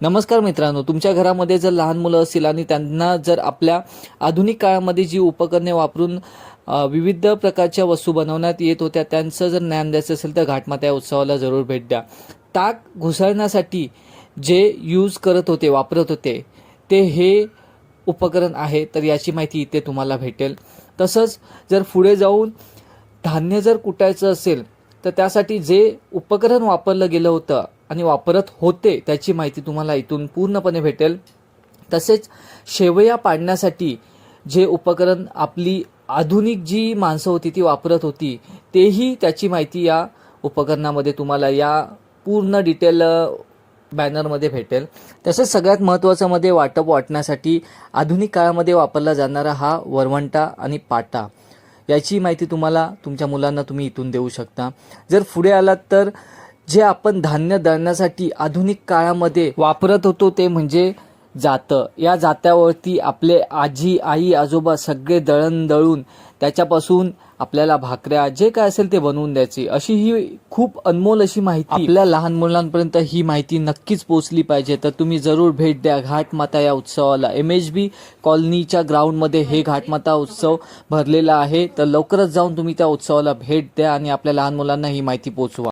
नमस्कार मित्रांनो तुमच्या घरामध्ये जर लहान मुलं असतील आणि त्यांना जर आपल्या आधुनिक काळामध्ये जी उपकरणे वापरून विविध प्रकारच्या वस्तू बनवण्यात येत होत्या त्यांचं जर ज्ञान द्यायचं असेल तर घाटमाता या उत्सवाला जरूर भेट द्या. ताक घुसळण्यासाठी जे यूज करत होते वापरत होते ते हे उपकरण आहे तर याची माहिती इथे तुम्हाला भेटेल. तसंच जर पुढे जाऊन धान्य जर कुटायचं असेल तर त्यासाठी जे उपकरण वापरलं गेलं होतं आणि वापरत होते त्याची माहिती तुम्हाला इथून पूर्णपणे भेटेल. तसेच शेवया पाडण्यासाठी जे उपकरण आपली आधुनिक जी माणसं होती ती वापरत होती तेही त्याची माहिती या उपकरणामध्ये तुम्हाला या पूर्ण डिटेल बॅनरमध्ये भेटेल. तसेच सगळ्यात महत्त्वाचं मध्ये वाटप वाटण्यासाठी आधुनिक काळामध्ये वापरला जाणारा हा वरवंटा आणि पाटा याची माहिती तुम्हाला तुमच्या मुलांना तुम्ही इथून देऊ शकता. जर पुढे आलात तर जे आपण धान्य दळण्यासाठी आधुनिक काळामध्ये वापरत होतो ते म्हणजे जातं. या जात्यावरती आपले आजी आई आजोबा सगळे दळण दळून त्याच्यापासून आपल्याला भाकऱ्या जे काय असेल ते बनवून द्यायचे. अशी ही खूप अनमोल अशी माहिती आपल्या लहान मुलांपर्यंत ही माहिती नक्कीच पोहोचली पाहिजे. तर तुम्ही जरूर भेट द्या घाटमाता या उत्सवाला. एम एच बी कॉलनीच्या ग्राउंडमध्ये हे घाटमाता उत्सव भरलेला आहे. तर लवकरच जाऊन तुम्ही त्या उत्सवाला भेट द्या आणि आपल्या लहान मुलांना ही माहिती पोहोचवा.